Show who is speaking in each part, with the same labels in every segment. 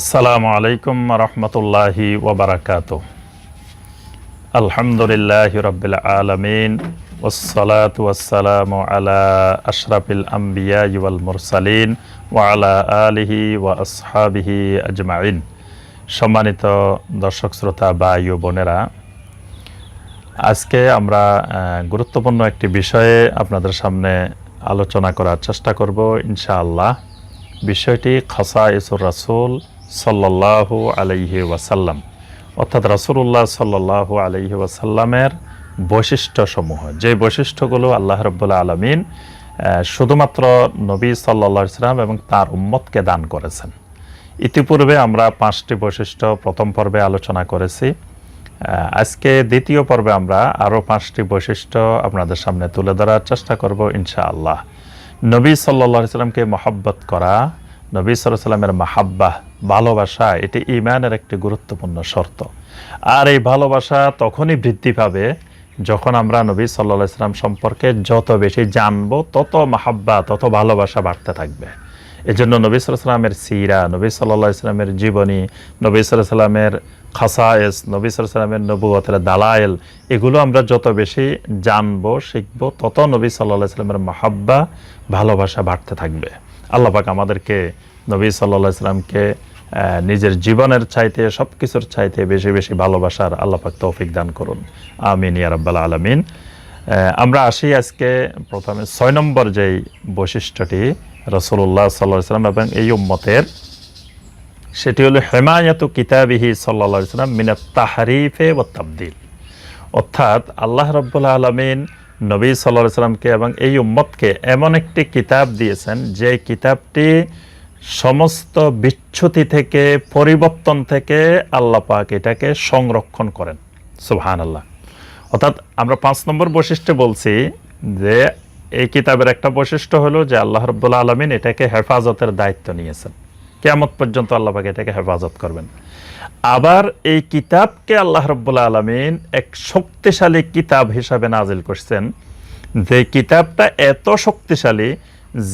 Speaker 1: আসসালামু আলাইকুম রহমতুল্লাহি ওবরাকাত আলহামদুলিল্লাহ রবিল আলমিন ওসলাত ওয়াসালাম আলা আশরাফিল আম্বিয়া ওয়াল মুরসালিন ওয়ালা আলিহি ওয়া আসহাবিহি আজমাইন। সম্মানিত দর্শক, শ্রোতা বা ইউ বোনেরা, আজকে আমরা গুরুত্বপূর্ণ একটি বিষয়ে আপনাদের সামনে আলোচনা করার চেষ্টা করব ইনশাআল্লাহ। বিষয়টি খাসা ইসুর রাসুল সাল্লাহ আলাইহি ওয়াসাল্লাম। অর্থাৎ রাসূলুল্লাহ সাল্লাহ আলাইহি ওয়াসাল্লামের বৈশিষ্ট্যসমূহ। যে বৈশিষ্ট্যগুলো আল্লাহ রব্বুল্লা আলমিন শুধুমাত্র নবী সাল্লা ইসলাম এবং তার উম্মতকে দান করেছেন। ইতিপূর্বে আমরা পাঁচটি বৈশিষ্ট্য প্রথম পর্বে আলোচনা করেছি। আজকে দ্বিতীয় পর্বে আমরা আরও পাঁচটি বৈশিষ্ট্য আপনাদের সামনে তুলে ধরার চেষ্টা করব ইনশাআল্লাহ। নবী সাল্লা সাল্লামকে মহাব্বত করা নবী সাল্লামের মাহাব্বাহ, ভালোবাসা, এটি ইমানের একটি গুরুত্বপূর্ণ শর্ত। আর এই ভালোবাসা তখনই বৃদ্ধি পাবে যখন আমরা নবী সাল্লাহ সাল্লাম সম্পর্কে যত বেশি জানব, তত মাহাব্বা, তত ভালোবাসা বাড়তে থাকবে। এজন্য নবী সাল্লামের সিরা, নবী সাল্লাহ ইসলামের জীবনী, নবী সাল্লামের খাসায়েস, নবী সাল্লামের নবুয়তের দালায়েল, এগুলো আমরা যত বেশি জানব, শিখব, তত নবী সাল্লাহ সাল্লামের মাহাব্বা, ভালোবাসা বাড়তে থাকবে। আল্লাহ পাক আমাদেরকে নবী সাল্লাহ সাল্লামকে আহ, নিজের জীবনের চাইতে সব কিছুর চাইতে বেশি বেশি ভালোবাসার আল্লাহ পাক তৌফিক দান করুন। আমিন ইয়া রাব্বাল আলামিন। আমরা আসি আজকে প্রথমে ছয় নম্বর যেই বৈশিষ্ট্যটি রসুল্লাহ সাল্লাহ সাল্লাম এবং এই উম্মতের সেটি হলো হেমায়াতু কিতাবিহি সাল্লা সাল্লাম মিনাত তাহারিফে ও তাবদিল। অর্থাৎ আল্লাহ রব্বুল্লা আলমিন নবী সাল্লাহ সাল্লামকে এবং এই উম্মতকে এমন একটি কিতাব দিয়েছেন যে কিতাবটি সমস্ত বিচ্ছুতি থেকে, পরিবর্তন থেকে আল্লাহ পাক এটাকে সংরক্ষণ করেন। সুবহান আল্লাহ অর্থাৎ আমরা পাঁচ নম্বর বৈশিষ্ট্যে বলছি যে এই কিতাবের একটা বৈশিষ্ট্য হলো যে আল্লাহ রব্বুল্লা আলমিন এটাকে হেফাজতের দায়িত্ব নিয়েছেন। কেয়ামত পর্যন্ত আল্লাহ পাক এটাকে হেফাজত করবেন। আবার এই কিতাবকে আল্লাহ রব্বুল্লা আলমিন এক শক্তিশালী কিতাব হিসাবে নাজিল করছেন। যে কিতাবটা এত শক্তিশালী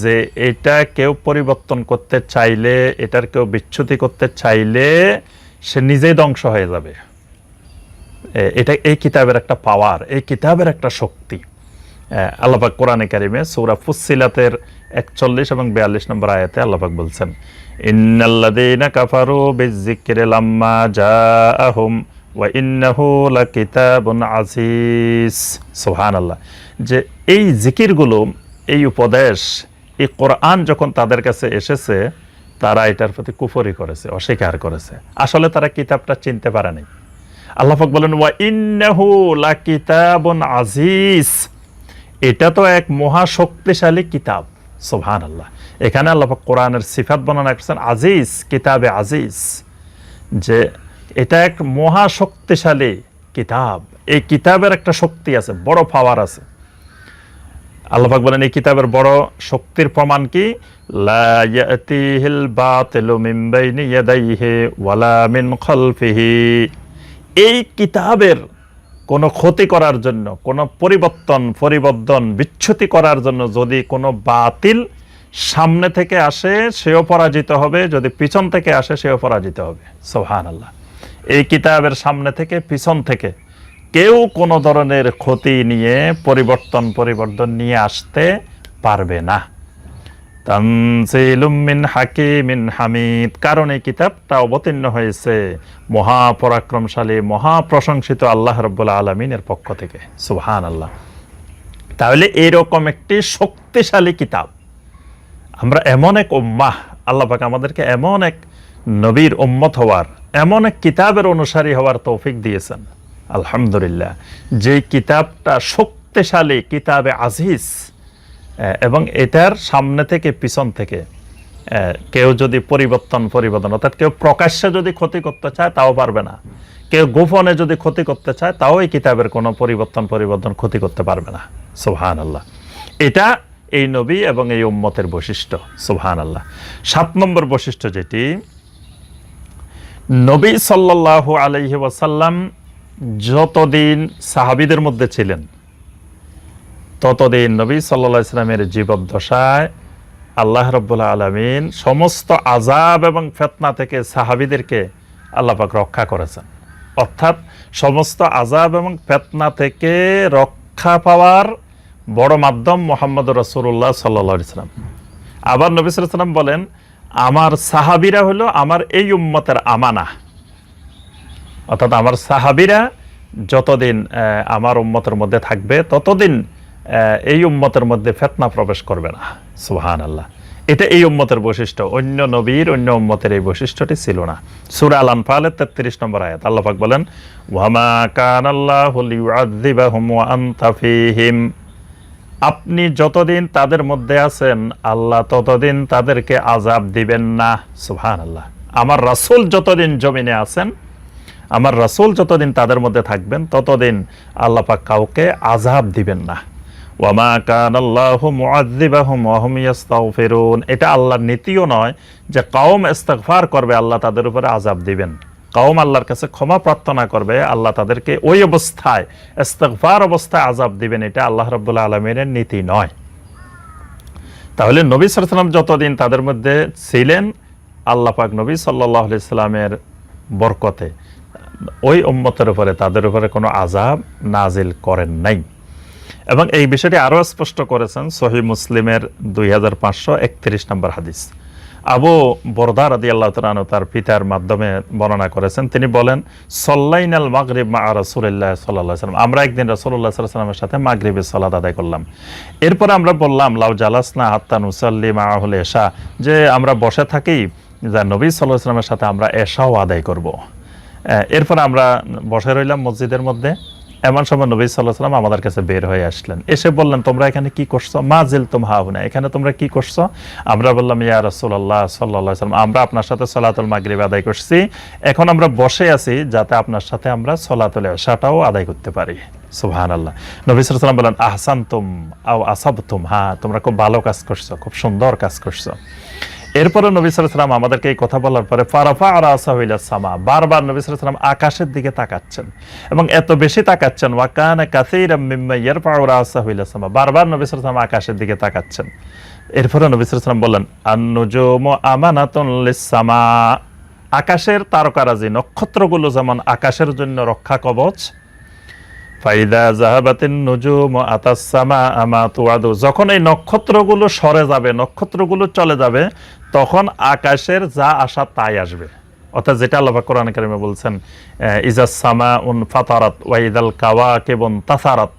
Speaker 1: যে এটা কেউ পরিবর্তন করতে চাইলে, এটার কেউ বিচ্যুতি করতে চাইলে সে নিজেই ধ্বংস হয়ে যাবে। এটা এই কিতাবের একটা পাওয়ার এই কিতাবের একটা শক্তি। আল্লাপাক কোরআনে কারিমে সৌরা ফুসিলাতের একচল্লিশ এবং বিয়াল্লিশ নম্বর আয়াতে আল্লাপাক বলছেন কাফারু জাআহুম ওয়া যে এই জিকিরগুলো এই উপদেশ, এই কোরআন যখন তাদের কাছে এসেছে, তারা এটার প্রতি কুফরি করেছে, অস্বীকার করেছে। আসলে তারা কিতাবটা চিনতে পারেনি আল্লাহাক বলেন, ওয়া ইন্নাহু লাকিতাবুন আজিজ এটা তো এক মহা শক্তিশালী কিতাব। সোহান আল্লাহ এখানে আল্লাহাক কোরআনের সিফাত বর্ণনা করছেন আজিজ, কিতাবে আজিজ, যে এটা এক মহা শক্তিশালী কিতাব। এই কিতাবের একটা শক্তি আছে, বড় পাওয়ার আছে। আল্লাহাক বলেন, এই কিতাবের বড় শক্তির প্রমাণ কি? এই কিতাবের কোনো ক্ষতি করার জন্য, কোনো পরিবর্তন পরিবর্তন বিচ্ছুতি করার জন্য যদি কোনো বাতিল সামনে থেকে আসে, সেও পরাজিত হবে। যদি পিছন থেকে আসে, সেও পরাজিত হবে। সোহান আল্লাহ এই কিতাবের সামনে থেকে, পিছন থেকে কেউ কোনো ধরনের ক্ষতি নিয়ে, পরিবর্তন পরিবর্তন নিয়ে আসতে পারবে না। তানজিলুম মিন হাকিমিন হামিদ। কারণ এই কিতাবটা অবতীর্ণ হয়েছে মহাপরাক্রমশালী, মহাপ্রশংসিত আল্লাহ রব্বুল্লা আলমিনের পক্ষ থেকে। সুবহান আল্লাহ তাহলে এরকম একটি শক্তিশালী কিতাব। আমরা এমন এক উম্মাহ, আল্লাহ পাক আমাদেরকে এমন এক নবীর উম্মত হওয়ার, এমন এক কিতাবের অনুসারী হওয়ার তৌফিক দিয়েছেন। আলহামদুলিল্লাহ। যে কিতাবটা শক্তিশালী, কিতাবে আজিজ এবং এটার সামনে থেকে, পিছন থেকে কেউ যদি পরিবর্তন পরিবর্তন, অর্থাৎ কেউ প্রকাশ্যে যদি ক্ষতি করতে চায়, তাও পারবে না। কেউ গোপনে যদি ক্ষতি করতে চায়, তাও এই কিতাবের কোনো পরিবর্তন পরিবর্তন ক্ষতি করতে পারবে না। সুবহান আল্লাহ এটা এই নবী এবং এই উম্মতের বৈশিষ্ট্য। সুবহান আল্লাহ সাত নম্বর বৈশিষ্ট্য যেটি, নবী আলাইহি ওয়াসাল্লাম যতদিন সাহাবীদের মধ্যে ছিলেন ততদিন নবী সাল্লাহ ইসলামের জীবদ্দশায় আল্লাহ রব্বুল্লাহ আলমিন সমস্ত আজাব এবং ফেতনা থেকে সাহাবিদেরকে আল্লাহ পাক রক্ষা করেছেন। অর্থাৎ সমস্ত আজাব এবং ফেতনা থেকে রক্ষা পাওয়ার বড় মাধ্যম মোহাম্মদ রসুল্লাহ সাল্লা ইসলাম আবার নবী সাল্লাম বলেন, আমার সাহাবিরা হলো আমার এই উম্মতের আমানা। অর্থাৎ আমার সাহাবিরা যতদিন আমার উম্মতের মধ্যে থাকবে, ততদিন এই উম্মতের মধ্যে ফেতনা প্রবেশ করবে না। সুহান আল্লাহ এটা এই উম্মতের বৈশিষ্ট্য। অন্য নবীর, অন্য উম্মতের এই বৈশিষ্ট্যটি ছিল না। সুরা আল আনফালের তেত্রিশ নম্বর আয়াত। আল্লাহ পাক বলেন, ওয়ামা কান আল্লাহ লিউআযিবাহুম ওয়া আনতা ফীহিম। আপনি যতদিন তাদের মধ্যে আছেন, আল্লাহ ততদিন তাদেরকে আজাব দিবেন না। সুহান আল্লাহ আমার রাসূল যতদিন জমিনে আছেন, আমার রাসূল যতদিন তাদের মধ্যে থাকবেন, ততদিন আল্লাহ পাক কাউকে আজাব দিবেন না। ওয়ামা কান আল্লাহ এটা আল্লাহর নীতিও নয় যে কওম ইস্তেগফার করবে, আল্লাহ তাদের উপরে আজাব দিবেন। কওম আল্লাহর কাছে ক্ষমা প্রার্থনা করবে, আল্লাহ তাদেরকে ওই অবস্থায়, ইস্তেগফার অবস্থায় আজাব দিবেন, এটা আল্লাহ রাব্বুল আলামিনের নীতি নয়। তাহলে নবী সাল্লাম যতদিন তাদের মধ্যে ছিলেন, আল্লাহ পাক নবী সাল্লাহ ইসলামের বরকতে ওই উম্মতের উপরে তাদের উপরে কোনো আজাব নাজিল করেন নাই। এবং এই বিষয়টি আরও স্পষ্ট করেছেন সহি মুসলিমের দুই হাজার পাঁচশো একত্রিশ নম্বর হাদিস। আবু বরদা রাদি আল্লাহ তালু তার পিতার মাধ্যমে বর্ণনা করেছেন, তিনি বলেন, সল্লাইনাল মাগরিব মা রসুল্লাহ সাল্লাহ সাল্লাম। আমরা একদিন রসুল্লাহ সাল্লামের সাথে মাগরিবের সালাদ আদায় করলাম। এরপরে আমরা বললাম, লাউ জালাসনা হাত্তান উসাল্লি মাহুল এশা। যে আমরা বসে থাকি, যা নবী সাল্লাহ সাল্লামের সাথে আমরা এশাও আদায় করব। এরপর আমরা বসে রইলাম মসজিদের মধ্যে। এমন সময় নবী সাল্লাহ সাল্লাম আমাদের কাছে বের হয়ে আসলেন। এসে বললেন, তোমরা এখানে কি করছ? মা জিল তুম হাহুনা এখানে তোমরা কি করছ? আমরা বললাম, ইয়া রসুল্লাহ সাল্লাহ সাল্লাম আমরা আপনার সাথে সলাতুল মাগরিব আদায় করছি। এখন আমরা বসে আছি যাতে আপনার সাথে আমরা সলাতুল এশাটাও আদায় করতে পারি। সুবহান আল্লাহ নবী সাল্লাম বলেন আহসান তুম আও আসাব তুম হ্যাঁ তোমরা খুব ভালো কাজ করছ, খুব সুন্দর কাজ করছ। এরপরে নবী সালাম আমাদেরকে এই কথা বলার পরে ফারাফা আর আসা হইলা সামা। বারবার নবী সালাম আকাশের দিকে তাকাচ্ছেন এবং এত বেশি তাকাচ্ছেন ওয়াকান কাসির মিম্মা ইয়ারফা আর আসা হইলা সামা। বারবার নবী সালাম আকাশের দিকে তাকাচ্ছেন। এরপরে নবী সালাম বললেন, আন্নুজুম আমানাতুন লিসামা আকাশের তারকারাজি নক্ষত্রগুলো যেমন আকাশের জন্য রক্ষা কবচ ফাইদা জাহাবাতিন নুজুম আতাসামা আমা তুয়াদু। যখন এই নক্ষত্রগুলো সরে যাবে, নক্ষত্রগুলো চলে যাবে, তখন আকাশের যা আসা তাই আসবে। অর্থাৎ যেটা আল্লাহ কোরআন কারিমে বলছেন ইজাস সামা উন ফাতারাত ওয়াইদাল কাওয়া কেবন তাসারাত।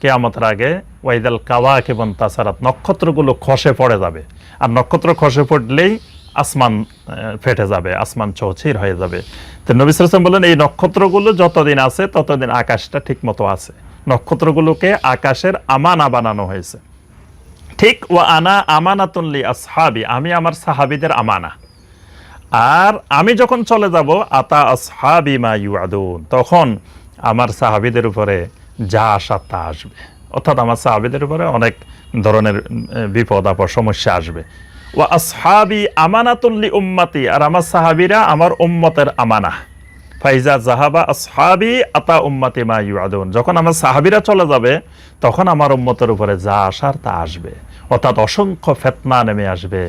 Speaker 1: কেয়ামতের আগে ওয়াইদাল কাওয়া কেবন তাসারাত। নক্ষত্রগুলো খসে পড়ে যাবে। আর নক্ষত্র খসে পড়লেই আসমান ফেটে যাবে, আসমান চৌচির হয়ে যাবে। তো নবী সালাম বললেন এই নক্ষত্রগুলো যতদিন আছে, ততদিন আকাশটা ঠিক মতো আছে। নক্ষত্রগুলোকে আকাশের আমানা বানানো হয়েছে। ঠিক ও আনা আমানাতুল্লি আসহাবি আমি আমার সাহাবিদের আমানা। আর আমি যখন চলে যাব, আতা আসহাবি মা ইউআদুন তখন আমার সাহাবিদের উপরে যা আসা তা আসবে। অর্থাৎ আমার সাহাবিদের উপরে অনেক ধরনের বিপদ আপদ, সমস্যা আসবে। ও আসহাবি আমানাতুল্লি উম্মাতি। আর আমার সাহাবিরা আমার উম্মতের আমানা। ফাইজা জাহাবা আসহাবি আতা উম্মাতি মা ইউআদুন। যখন আমার সাহাবিরা চলে যাবে, তখন আমার উম্মতের উপরে যা আসার তা আসবে। অর্থাৎ অসংখ্য ফেতনা নেমে আসবে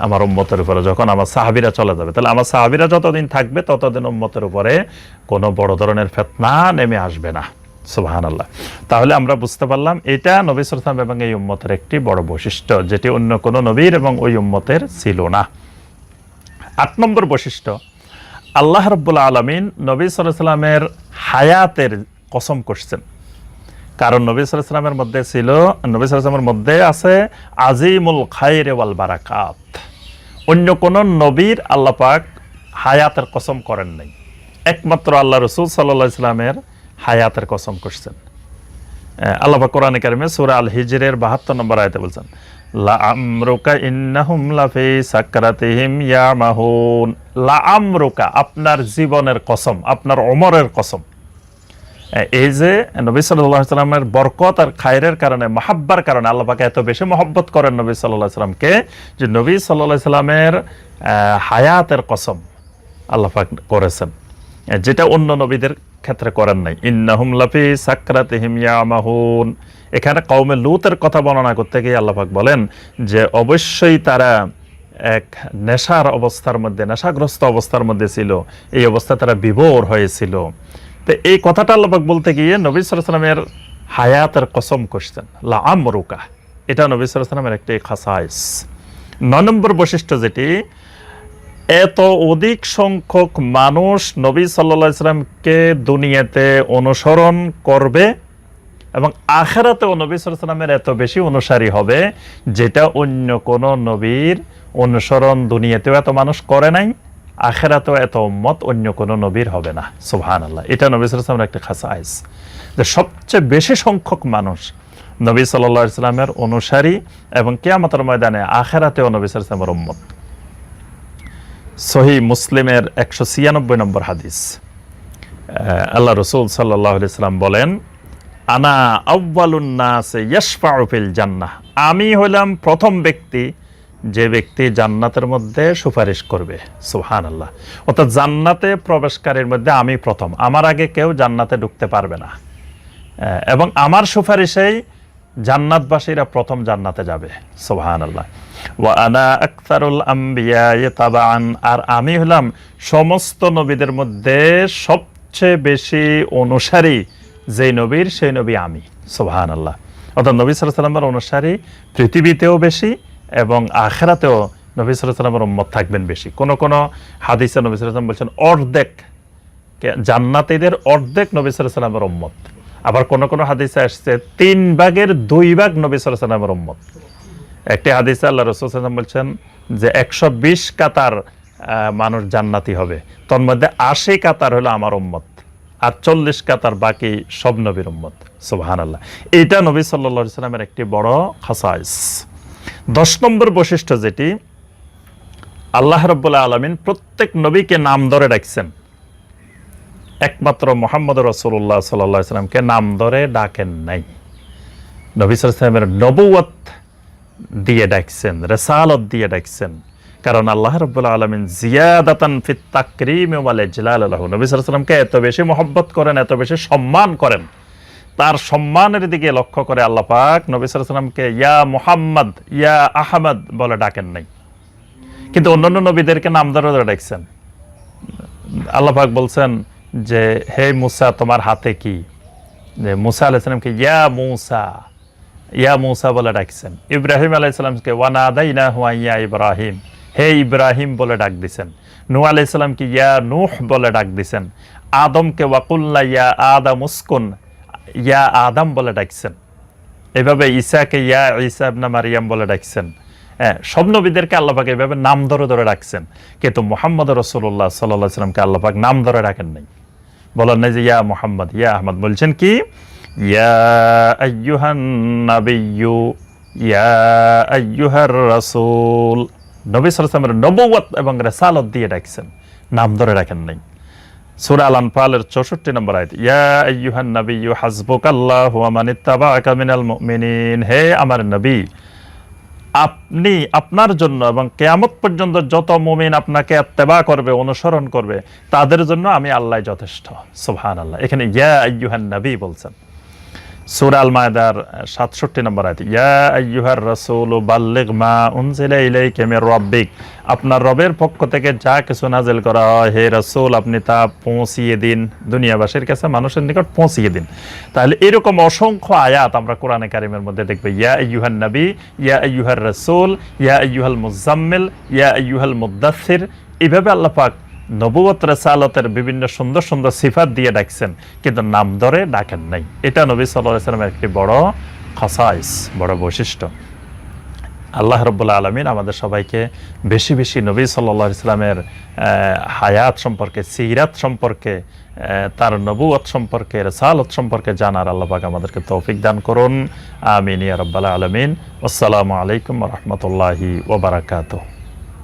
Speaker 1: আমার উম্মতের উপরে যখন আমার সাহাবিরা চলে যাবে। তাহলে আমার সাহাবিরা যতদিন থাকবে, ততদিন উম্মতের উপরে কোনো বড় ধরনের ফেতনা নেমে আসবে না। সুবাহান আল্লাহ তাহলে আমরা বুঝতে পারলাম এটা নবী সালাম এবং এই উম্মতের একটি বড় বৈশিষ্ট্য, যেটি অন্য কোনো নবীর এবং ওই উম্মতের ছিল না। আট নম্বর বৈশিষ্ট্য, আল্লাহ রব্বুল আলমিন নবী সাল্লামের হায়াতের কসম করছেন। কারণ নবী সাল্লামের মধ্যে ছিল, নবী সাল্লামের মধ্যে আছে আজিমুল খাইরে ওয়াল বারাকাত। অন্য কোন নবীর আল্লাহ পাক হায়াতের কসম করেন নাই। একমাত্র আল্লাহ রসুল সাল্লাহ ইসলামের হায়াতের কসম করছেন। আল্লাহ কোরআনে কারিমে সূরা আল হিজরের 72 নম্বর আয়াতে বলছেন লা লা আপনার জীবনের কসম, আপনার অমরের কসম। এই যে নবী সাল্লাল্লাহু সাল্লামের বরকত আর খায়রের কারণে, মাহাব্বার কারণে আল্লাহ পাক এত বেশি মহব্বত করেন নবী আলাইহি সাল্লামকে, যে নবী আলাইহি সাল্লামের হায়াতের কসম আল্লাপাক করেছেন। যেটা অন্য নবীদের ক্ষেত্রে করেন নাই। ইন্নাহুম লাফি সাকরাতিহিম ইয়ামাহুন। এখানে কৌমে লুতের কথা বর্ণনা করতে গিয়ে আল্লাপাক বলেন যে, অবশ্যই তারা এক নেশার অবস্থার মধ্যে, নেশাগ্রস্ত অবস্থার মধ্যে ছিল। এই অবস্থা তারা বিভোর হয়েছিল। তো এই কথাটা আল্লাপাক বলতে গিয়ে নবী সালামের হায়াতের কসম করছেন। লা আমরুকা। এটা নবী সালামের একটি খাসাইস। ন নম্বর বৈশিষ্ট্য যেটি এত অধিক সংখ্যক মানুষ নবী সাল্লা ইসলামকে দুনিয়াতে অনুসরণ করবে এবং আখেরাতেও নবী সাল্লামের এত বেশি অনুসারী হবে যেটা অন্য কোনো নবীর অনুসরণ দুনিয়াতেও এত মানুষ করে নাই, আখেরাতেও এত উম্মত অন্য কোনো নবীর হবে না। সুবহান আল্লাহ এটা নবী সাল্লামের একটা খাসা আইস। যে সবচেয়ে বেশি সংখ্যক মানুষ নবী সাল্লা ইসলামের অনুসারী এবং কেয়ামতের ময়দানে আখেরাতেও নবী সাল্লামের উম্মত। সহি মুসলিমের একশো ছিয়ানব্বই নম্বর হাদিস। আল্লাহ রসুল সাল্লাহ সাল্লাম বলেন, আনা আউ্বালুন্নাস ইয়াসফাউফিল জান্নাহ। আমি হলাম প্রথম ব্যক্তি যে ব্যক্তি জান্নাতের মধ্যে সুপারিশ করবে। সুহান আল্লাহ অর্থাৎ জান্নাতে প্রবেশকারীর মধ্যে আমি প্রথম। আমার আগে কেউ জান্নাতে ঢুকতে পারবে না। এবং আমার সুপারিশেই জান্নাতবাসীরা প্রথম জান্নাতে যাবে। সোহান আল্লাহ ওয়া আনা আক্তারুল আম্বিয়া তাবান আর আমি হলাম সমস্ত নবীদের মধ্যে সবচেয়ে বেশি অনুসারী যেই নবীর, সেই নবী আমি। সোহান আল্লাহ অর্থাৎ নবী সাল্লামের অনুসারী পৃথিবীতেও বেশি এবং আখেরাতেও নবী সাল্লামের উম্মত থাকবেন বেশি। কোন কোন হাদিসে নবী সাল্লাম বলছেন, অর্ধেক জান্নাতীদের অর্ধেক নবী সাল্লামের উম্মত। আবার কোন কোন হাদিসে আসছে, তিন ভাগের দুই ভাগ নবী সাল্লামের উম্মত। একটি হাদিসে আল্লাহ রসুল সাল্লাম বলছেন যে একশো বিশ কাতার মানুষ জান্নাতি হবে। তোর মধ্যে আশি কাতার হলো আমার উম্মত আর চল্লিশ কাতার বাকি সব নবীর উম্মত। সুবাহান আল্লাহ এইটা নবী সাল্লা সাল্লামের একটি বড় খাসাইস। দশ নম্বর বৈশিষ্ট্য যেটি, আল্লাহ রব্বুল্লাহ আলমিন প্রত্যেক নবীকে নাম ধরে ডাকছেন। একমাত্র মোহাম্মদ রসুল্লাহ সাল্লাহ সাল্লামকে নাম ধরে ডাকেন নাই। নবী সাল্লামের নবুয়ত দিয়ে ডাকছেন, রেসালত দিয়ে ডাকছেন। কারণ আল্লাহ রব্বুল আলমিন জিয়াদাতান ফিত তাকরিম ওয়াল ইজলাল আল্লাহ নবী সাল্লামকে এত বেশি মহব্বত করেন, এত বেশি সম্মান করেন, তার সম্মানের দিকে লক্ষ্য করে আল্লাহ পাক নবী সাল্লামকে ইয়া মুহাম্মদ, ইয়া আহমদ বলে ডাকেন নাই। কিন্তু অন্যান্য নবীদেরকে নাম ধরে ধরে ডাকছেন। আল্লাহ পাক বলছেন যে, হে মুসা, তোমার হাতে কি? যে, মুসা আলাইসালামকে ইয়া মুসা ইয়া মুসা বলে ডাকছেন। ইব্রাহিম আলাইসালামকে ওয়ানাদাইনা হুয়া ইয়া ইব্রাহিম হে ইব্রাহিম বলে ডাক দিছেন। নূ আলাইসালামকে ইয়া নূহ বলে ডাক দিছেন। আদমকে ওয়াকুল্লা ইয়া আদম উস্কুন ইয়া আদম বলে ডাকছেন। এভাবে ঈসাকে ইয়া ঈসা ইবনা মারিয়াম বলে ডাকছেন। হ্যাঁ সব নবীদেরকে আল্লাপাক এভাবে নাম ধরে ধরে ডাকছেন। কিন্তু মোহাম্মদ রসুল্লাহ সাল্লাহ সাল্লামকে আল্লাপাক নাম ধরে ডাকেন নাই। বলেন নাই যে, ইয়া মোহাম্মদ, ইয়া আহমদ। বলছেন কি, ইয়া আইয়ুহান নাবিয়্যু, ইয়া আইয়ুহার রাসূল। নবী সাল্লাল্লাহু নবুয়ত এবং রেসালত দিয়ে ডাকছেন। নাম ধরে রাখেন নাই। সূরা আল আনফালের 64 নম্বর আয়াত, ইয়া আইয়ুহান নাবিয়্যু হাসবুকাল্লাহু ওয়া মান ইত্তাবাআকা মিনাল মুমিনিন। হে আমার নবী আপনি আপনার জন্য এবং কেয়ামত পর্যন্ত যত মোমিন আপনাকে তেবা করবে, অনুসরণ করবে, তাদের জন্য আমি আল্লাহ যথেষ্ট। সোহান আল্লাহ এখানে ইয়া আইয়ুহান নবী বলছেন। সূরা আল মায়দার সাতষট্টি নম্বর আয়াত, ইয়া আইয়ুহার রাসূল বাল্লিগ মা উনজিলা ইলাইকা মির রাব্বিক। আপনার রবের পক্ষ থেকে যা কিছু নাজিল করা হয়, হে রাসূল, আপনি তা পৌঁছিয়ে দিন, দুনিয়াবাসীর কাছে মানুষের নিকট পৌঁছিয়ে দিন। তাহলে এরকম অসংখ্য আয়াত আমরা কোরআনে কারিমের মধ্যে দেখব, ইয়া আইয়ুহান নবী, ইয়া আইয়ুহার রাসূল, ইয়া আইয়ুহাল মুজাম্মিল ইয়া আইয়ুহাল মুদ্দাসসির এইভাবে আল্লাহ পাক নবুয়ত রেসালতের বিভিন্ন সুন্দর সুন্দর সিফাত দিয়ে ডাকছেন, কিন্তু নাম ধরে ডাকেন নাই। এটা নবী সাল্লামের একটি বড় খাসাইস, বড় বৈশিষ্ট্য। আল্লাহ রব্বুল্লা আলমিন আমাদের সবাইকে বেশি বেশি নবী সাল্লা ইসলামের হায়াত সম্পর্কে, সিরাত সম্পর্কে তার নবুয়ত সম্পর্কে, রেসালত সম্পর্কে জানার আল্লাপাক আমাদেরকে তৌফিক দান করুন। আমিন ইয়া রব্বাল আলমিন। আসসালামু আলাইকুম রহমতুল্লাহি ওবরাকাতুহ